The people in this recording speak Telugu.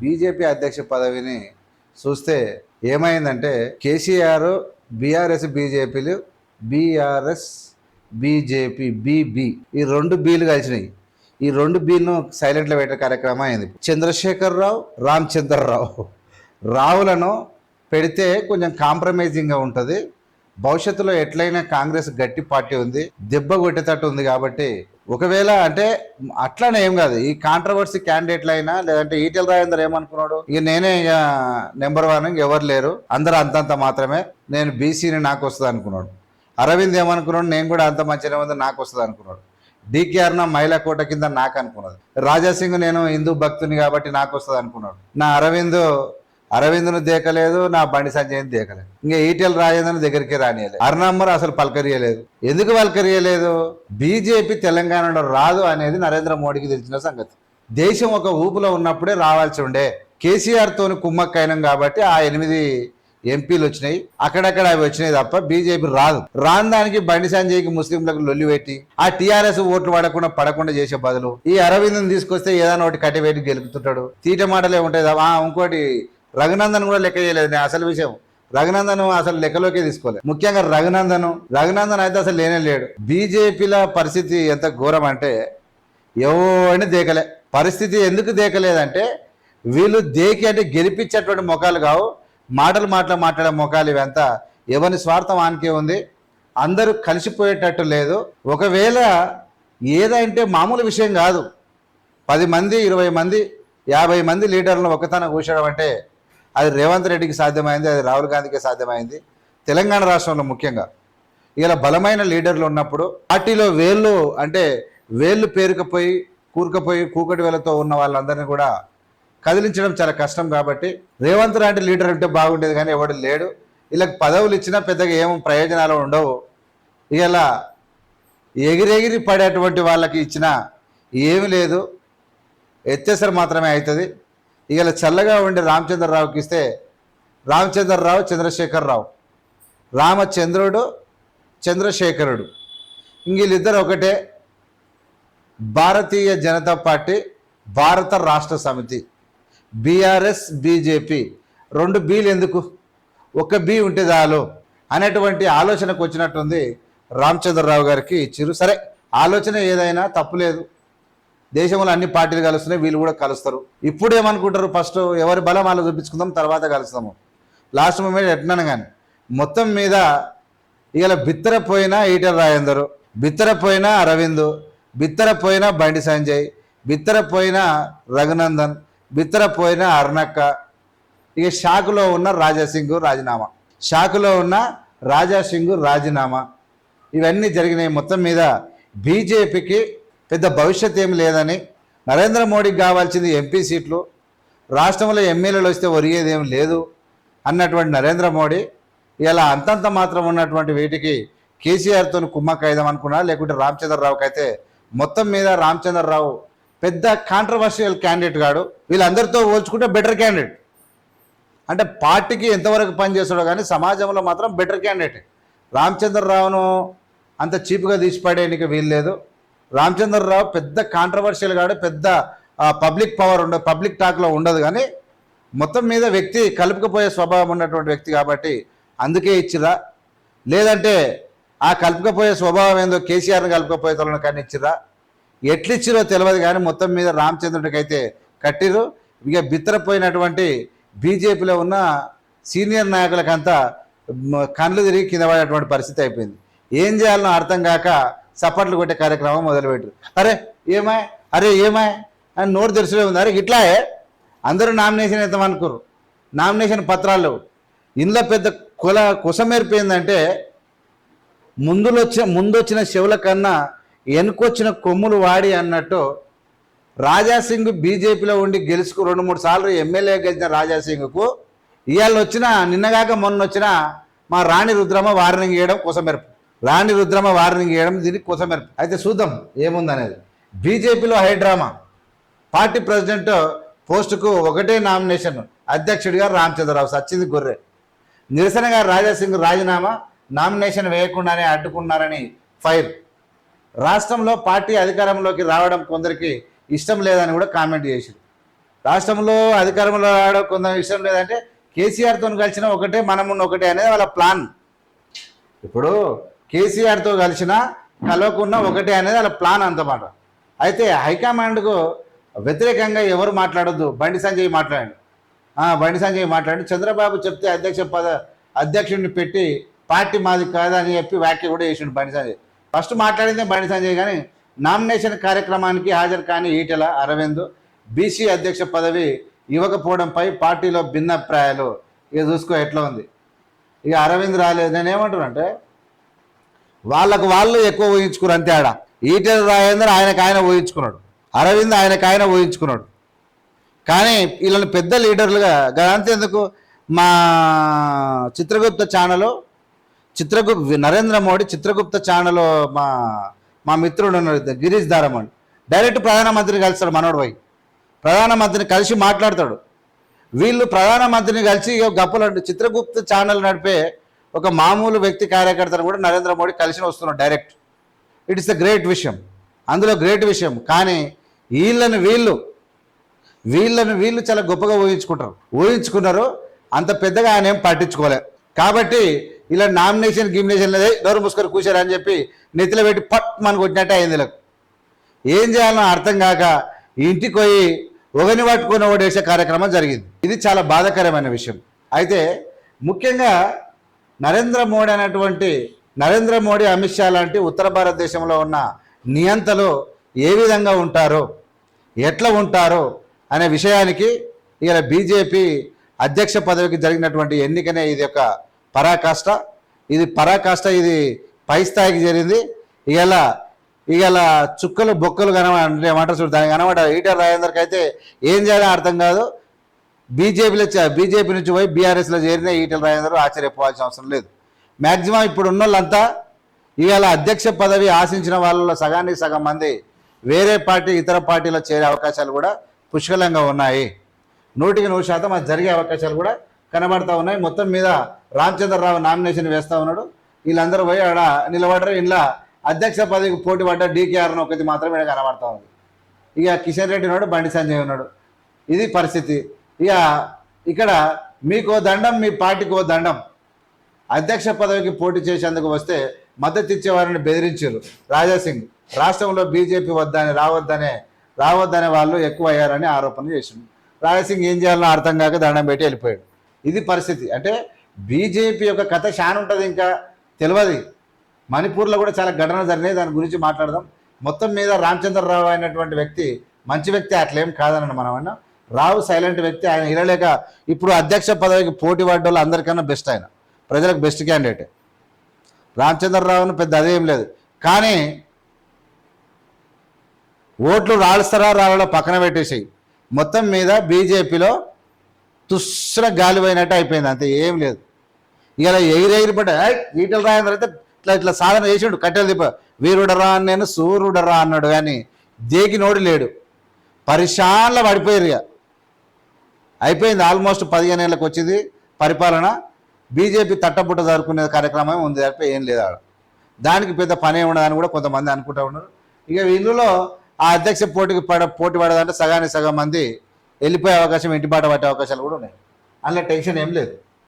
బీజేపీ అధ్యక్ష పదవిని చూస్తే ఏమైందంటే కేసీఆర్ బీఆర్ఎస్ బీజేపీలు బీఆర్ఎస్ బీజేపీ బీబీ ఈ రెండు బీలు కలిసినాయి. ఈ రెండు బీలను సైలెంట్లో పెట్టే కార్యక్రమం అయింది. చంద్రశేఖర్ రావు రామచంద్రరావు రావులను పెడితే కొంచెం కాంప్రమైజింగ్గా ఉంటుంది. భవిష్యత్తులో ఎట్లయినా కాంగ్రెస్ గట్టి పార్టీ ఉంది. దెబ్బ కొట్టేటట్టు ఉంది కాబట్టి ఒకవేళ అంటే అట్లానే ఏం కాదు. ఈ కాంట్రవర్సీ క్యాండిడేట్లు అయినా లేదంటే ఈటెల రాజేందర్ ఏమనుకున్నాడు? ఇక నేనే ఇక నెంబర్ వన్ ఎవరు లేరు. అందరూ అంతంత మాత్రమే. నేను బీసీని నాకు వస్తుంది అనుకున్నాడు. అరవింద్ ఏమనుకున్నాడు? నేను కూడా అంత మంచిగా ఉంది నాకు వస్తుంది అనుకున్నాడు. డికేఆర్ నా మహిళా కోట కింద నాకు అనుకున్నది. రాజాసింగ్ నేను హిందూ భక్తుని కాబట్టి నాకు వస్తుంది అనుకున్నాడు. నా అరవింద్ అరవింద్ను దేకలేదు నా బండి సంజయ్ని దేకలేదు. ఇంకా ఈటెల రాజేంద్రని దగ్గరికి రానియలేదు. అరుణమ్మర్ అసలు పలకరియలేదు. ఎందుకు పలకరియలేదు? బీజేపీ తెలంగాణలో రాదు అనేది నరేంద్ర మోడీకి తెలిసిన సంగతి. దేశం ఒక ఊపులో ఉన్నప్పుడే రావాల్సి ఉండే కేసీఆర్తోని కుమ్మక్కైనాం కాబట్టి ఆ ఎనిమిది ఎంపీలు వచ్చినాయి. అక్కడక్కడ అవి వచ్చినాయి తప్ప బీజేపీ రాదు. రాని దానికి బండి సంజయ్కి ముస్లింలకు లొల్లి పెట్టి ఆ టీఆర్ఎస్ ఓట్లు పడకుండా పడకుండా చేసే బదులు ఈ అరవింద్ని తీసుకొస్తే ఏదైనా ఒకటి కట్టివేటి గెలుపుతుంటాడు. తీట మాటలే ఉంటాయి తప్ప, ఇంకోటి రఘునందన్ కూడా లెక్క చేయలేదు నేను అసలు విషయం. రఘునందన్ అసలు లెక్కలోకే తీసుకోలేదు. ముఖ్యంగా రఘునందన్ రఘునందన్ అయితే అసలు లేనే లేడు. బీజేపీల పరిస్థితి ఎంత ఘోరం అంటే ఎవరిని దేకలే. పరిస్థితి ఎందుకు దేకలేదంటే వీళ్ళు దేకి అంటే గెలిపించేటువంటి ముఖాలు కావు. మాటలు మాటలు మాట్లాడే ముఖాలు ఇవంతా ఎవరి స్వార్థం ఆనికే ఉంది. అందరూ కలిసిపోయేటట్టు లేదు. ఒకవేళ ఏదంటే మామూలు విషయం కాదు. పది మంది ఇరవై మంది యాభై మంది లీడర్లను ఒకతన కూర్చోడం అంటే అది రేవంత్ రెడ్డికి సాధ్యమైంది అది రాహుల్ గాంధీకి సాధ్యమైంది. తెలంగాణ రాష్ట్రంలో ముఖ్యంగా. ఇలా బలమైన లీడర్లు ఉన్నప్పుడు పార్టీలో వేళ్ళు అంటే వేళ్ళు పేరుకపోయి కూరుకపోయి కూకటి వేలతో ఉన్న వాళ్ళందరినీ కూడా కదిలించడం చాలా కష్టం కాబట్టి రేవంత్ లాంటి లీడర్ ఉంటే బాగుండేది కానీ ఎవడు లేడు. వీళ్ళకి పదవులు ఇచ్చినా పెద్దగా ఏం ప్రయోజనాలు ఉండవు. ఇలా ఎగిరెగిరి పడేటువంటి వాళ్ళకి ఇచ్చినా ఏమీ లేదు. ఎత్తేసరి మాత్రమే అవుతుంది. ఇవాళ చల్లగా ఉండే రామచంద్రరావుకి ఇస్తే రామచంద్రరావు చంద్రశేఖరరావు. రామచంద్రుడు చంద్రశేఖరుడు. ఇంక వీళ్ళిద్దరు ఒకటే Bharatiya Janata party Bharat Rashtra Samithi. BRS BJP. రెండు బీలు ఎందుకు? ఒక బీ ఉంటే చాలు అనేటువంటి ఆలోచనకు వచ్చినట్టుంది రామచంద్రరావు గారికి ఇచ్చిరు సరే ఆలోచన ఏదైనా తప్పులేదు దేశంలో అన్ని పార్టీలు కలుస్తున్నాయి వీళ్ళు కూడా కలుస్తారు. ఇప్పుడు ఏమనుకుంటారు? ఫస్ట్ ఎవరి బలం వాళ్ళు చూపించుకుందాం తర్వాత కలుస్తాము. లాస్ట్ మూమెంట్ ఎట్నాను కానీ మొత్తం మీద ఇవాళ బిత్తరపోయిన ఈటర్ రాజేందరు బిత్తరపోయిన అరవిందు బిత్తరపోయిన బండి సంజయ్ బిత్తరపోయిన రఘునందన్ బిత్తరపోయిన అరుణక్క ఇక షాకులో ఉన్న రాజాసింగ్ రాజీనామా. షాకులో ఉన్న రాజాసింగ్ రాజీనామా. ఇవన్నీ జరిగినాయి మొత్తం మీద. బీజేపీకి పెద్ద భవిష్యత్ ఏమి లేదని నరేంద్ర మోడీకి కావాల్సింది ఎంపీ సీట్లు రాష్ట్రంలో ఎమ్మెల్యేలు వస్తే ఒరిగేది లేదు అన్నటువంటి నరేంద్ర మోడీ ఇలా అంతంత మాత్రం ఉన్నటువంటి వీటికి కేసీఆర్తో కుమ్మక్కైదాం అనుకున్నా లేకుంటే రామచంద్రరావుకి అయితే మొత్తం మీద రామచంద్రరావు పెద్ద కాంట్రవర్షియల్ క్యాండిడేట్ కాడు వీళ్ళందరితో పోల్చుకుంటే బెటర్ క్యాండిడేట్ అంటే పార్టీకి ఎంతవరకు పనిచేస్తాడో కానీ సమాజంలో మాత్రం బెటర్ క్యాండిడేట్ రామచంద్రరావును అంత చీప్గా తీసిపడేయడానికి వీల్లేదు. రామచంద్రరావు పెద్ద కాంట్రవర్షియల్ కాడు పెద్ద పబ్లిక్ పవర్ ఉండదు పబ్లిక్ టాక్లో ఉండదు కానీ మొత్తం మీద వ్యక్తి కలుపుకపోయే స్వభావం ఉన్నటువంటి వ్యక్తి కాబట్టి అందుకే ఇచ్చిరా లేదంటే ఆ కలుపుకపోయే స్వభావం ఏందో కేసీఆర్ని కలుపుకపోయే తలను కానీ ఇచ్చిరా ఎట్లిచ్చిరో తెలియదు కానీ మొత్తం మీద రామచంద్రుడికి అయితే కట్టిరు ఇక బిత్తరపోయినటువంటి బీజేపీలో ఉన్న సీనియర్ నాయకులకంతా కళ్ళు తిరిగి కింద పడేటువంటి పరిస్థితి అయిపోయింది. ఏం చేయాలనో అర్థం కాక చప్పట్లు కొట్టే కార్యక్రమం మొదలుపెట్టారు. అరే ఏమాయ్ అరే ఏమాయ్ అని నోరు తెరుచులే ఉంది. అరే ఇట్లాయే? అందరూ నామినేషన్ ఇద్దామనుకోరు నామినేషన్ పత్రాలు ఇందులో పెద్ద కుల కుసమేరిపోయిందంటే ముందులొచ్చిన ముందొచ్చిన శివుల కన్నా వెనుకొచ్చిన కొమ్ములు వాడి అన్నట్టు రాజాసింగ్ బీజేపీలో ఉండి గెలుచుకు రెండు మూడు సార్లు ఎమ్మెల్యే గెలిచిన రాజాసింగ్కు ఇవాళ వచ్చిన నిన్నగాక మొన్న వచ్చిన మా రాణి రుద్రమ్మ వార్నింగ్ చేయడం కుసమెరుపు. రాణి రుద్రమ వార్నింగ్ చేయడం దీనికి కుసమెరుపు అయితే చూద్దాం ఏముందనేది. బీజేపీలో హైడ్రామా పార్టీ ప్రెసిడెంట్ పోస్టుకు ఒకటే నామినేషన్ అధ్యక్షుడిగా రామచంద్రరావు సచ్చింది గొర్రె. నిరసనగా రాజాసింగ్ రాజీనామా నామినేషన్ వేయకుండానే అడ్డుకున్నారని ఫైర్. రాష్ట్రంలో పార్టీ అధికారంలోకి రావడం కొందరికి ఇష్టం లేదని కూడా కామెంట్ చేసింది. రాష్ట్రంలో అధికారంలో రావడం కొంత ఇష్టం లేదంటే కేసీఆర్తో కలిసిన ఒకటే మనమున్న ఒకటే అనేది వాళ్ళ ప్లాన్. ఇప్పుడు కేసీఆర్తో కలిసిన కలవకుండా ఒకటే అనేది వాళ్ళ ప్లాన్ అంతమాట. అయితే హైకమాండ్కు వ్యతిరేకంగా ఎవరు మాట్లాడొద్దు? బండి సంజయ్ మాట్లాడండి. బండి సంజయ్ మాట్లాడి చంద్రబాబు చెప్తే అధ్యక్ష పద అధ్యక్షుడిని పెట్టి పార్టీ మాది కాదని చెప్పి వ్యాఖ్య కూడా చేసిండు బండి సంజయ్. ఫస్ట్ మాట్లాడిందే బండి సంజయ్ కానీ నామినేషన్ కార్యక్రమానికి హాజరు కాని ఈటెల అరవింద్ బీసీ అధ్యక్ష పదవి ఇవ్వకపోవడంపై పార్టీలో భిన్నాభిప్రాయాలు. ఇక చూసుకో ఎట్లా ఉంది. ఇక అరవింద్ రాలేదు నేను ఏమంటున్నానంటే వాళ్ళకు వాళ్ళు ఎక్కువ ఊహించుకున్నారు అంతే ఆడ. ఈటెల రాజేందర్ ఆయనకు ఆయన ఊహించుకున్నాడు. అరవింద్ ఆయనకు ఆయన ఊహించుకున్నాడు. కానీ వీళ్ళని పెద్ద లీడర్లుగా అంతేందుకు మా చిత్రగుప్త ఛానల్ చిత్రగుప్ నరేంద్ర మోడీ చిత్రగుప్త ఛానల్ మా మా మిత్రుడు ఉన్నాడు గిరీష్ దారమణ్ డైరెక్ట్ ప్రధానమంత్రిని కలుస్తాడు మనోడు పోయి. ప్రధానమంత్రిని కలిసి మాట్లాడతాడు. వీళ్ళు ప్రధానమంత్రిని కలిసి గప్పలు చిత్రగుప్త ఛానల్ నడిపే ఒక మామూలు వ్యక్తి కార్యకర్తను కూడా నరేంద్ర మోడీ కలిసి వస్తున్నాడు direct. It is the great విషయం. అందులో గ్రేట్ విషయం. కానీ వీళ్ళని వీళ్ళు వీళ్ళని వీళ్ళు చాలా గొప్పగా ఊహించుకుంటారు. ఊహించుకున్నారు అంత పెద్దగా ఆయన ఏం పట్టించుకోలే. కాబట్టి ఇలా నామినేషన్ గిమినేషన్ లేదా నోరు మూసుకొని కూర్చారు అని చెప్పి నెత్తిలో పెట్టి పట్ మనకు కొట్టినట్టే అయింది ఏం చేయాలో అర్థం కాక ఇంటికి పోయి ఒకని పట్టుకొని ఓడేసే కార్యక్రమం జరిగింది. ఇది చాలా బాధాకరమైన విషయం. అయితే ముఖ్యంగా నరేంద్ర మోడీ అనేటువంటి నరేంద్ర మోడీ అమిత్ షా లాంటి ఉత్తర భారతదేశంలో ఉన్న నియంతలు ఏ విధంగా ఉంటారో? ఎట్లా ఉంటారో? అనే విషయానికి ఇలా బీజేపీ అధ్యక్ష పదవికి జరిగినటువంటి ఎన్నికనే ఇది ఒక పరాకాష్ట. ఇది పరాకాష్ట ఇది పై స్థాయికి జరిగింది ఇలా ఇవాళ చుక్కలు బొక్కలు కనబడే మాట చూడు దానికి కనబడ ఈటర్ రాజేందర్కి అయితే ఏం చేయాలో అర్థం కాదు. బీజేపీలో బీజేపీ నుంచి పోయి బీఆర్ఎస్లో చేరిన ఈటల రాజేందర్ ఆశ్చర్యపోవాల్సిన అవసరం లేదు. మ్యాక్సిమం ఇప్పుడు ఉన్న వాళ్ళంతా ఇవాళ అధ్యక్ష పదవి ఆశించిన వాళ్ళలో సగానికి సగం మంది వేరే పార్టీ ఇతర పార్టీలో చేరే అవకాశాలు కూడా పుష్కలంగా ఉన్నాయి. నూటికి నూరు శాతం అది జరిగే అవకాశాలు కూడా కనబడతా ఉన్నాయి. మొత్తం మీద రామచంద్రరావు నామినేషన్ వేస్తూ ఉన్నాడు. వీళ్ళందరూ పోయి ఆడ నిలబడరు. ఇలా అధ్యక్ష పదవికి పోటీ పడ్డ డీకేఆర్ ఒకటి మాత్రమే కనబడతా ఉంది. ఇక కిషన్ రెడ్డి ఉన్నాడు బండి సంజయ్ ఉన్నాడు. ఇది పరిస్థితి. ఇక ఇక్కడ మీకో దండం మీ పార్టీకో దండం. అధ్యక్ష పదవికి పోటీ చేసేందుకు వస్తే మద్దతు ఇచ్చేవారిని బెదిరించారు. రాజాసింగ్ రాష్ట్రంలో బీజేపీ వద్దని రావద్దనే రావద్దనే వాళ్ళు ఎక్కువ అయ్యారని ఆరోపణ చేసింది రాజాసింగ్ ఏం చేయాలో అర్థం కాక దండం పెట్టి వెళ్ళిపోయాడు. ఇది పరిస్థితి. అంటే బీజేపీ యొక్క కథ షాన్ ఉంటుంది ఇంకా తెలియదు మణిపూర్లో కూడా చాలా ఘటన జరిగినాయి. దాని గురించి మాట్లాడదాం. మొత్తం మీద రామచంద్రరావు అయినటువంటి వ్యక్తి మంచి వ్యక్తి అట్లేం కాదని మనం అన్నా రావు సైలెంట్ వ్యక్తి ఆయన ఇరలేక ఇప్పుడు అధ్యక్ష పదవికి పోటీ పడ్డ వాళ్ళు అందరికన్నా బెస్ట్ ఆయన. ప్రజలకు బెస్ట్ క్యాండిడేట్ రామచంద్రరావును పెద్ద అదేం లేదు. కానీ ఓట్లు రాలుస్తారా రాళ్ళలో పక్కన పెట్టేసాయి. మొత్తం మీద బీజేపీలో తుస్ర గాలిపోయినట్టు అయిపోయింది అంతే ఏం లేదు. ఇలా ఎగిరెగిరి పడ్డ ఈటల రాజేంద్ర అయితే ఇట్లా ఇట్లా సాధన చేసిండు కట్టెలు దిప్ప వీరుడరా అని నేను సూర్యుడరా అన్నాడు కానీ దేకి నోడు లేడు. పరిశాన్లో పడిపోయారు ఇక. అయిపోయింది ఆల్మోస్ట్ పదిహేను ఏళ్ళకి వచ్చింది పరిపాలన. బీజేపీ తట్టబుట్ట జరుపుకునే కార్యక్రమం ఉంది తప్ప ఏం లేదు ఆడ. దానికి పెద్ద పనే ఉండదని కూడా కొంతమంది అనుకుంటూ ఉన్నారు. ఇక ఇందులో ఆ అధ్యక్ష పోటీకి పడ పోటీ పడదంటే సగానికి సగం మంది వెళ్ళిపోయే అవకాశం ఇంటిబాట పట్టే అవకాశాలు కూడా ఉన్నాయి. అందులో టెన్షన్ ఏం లేదు.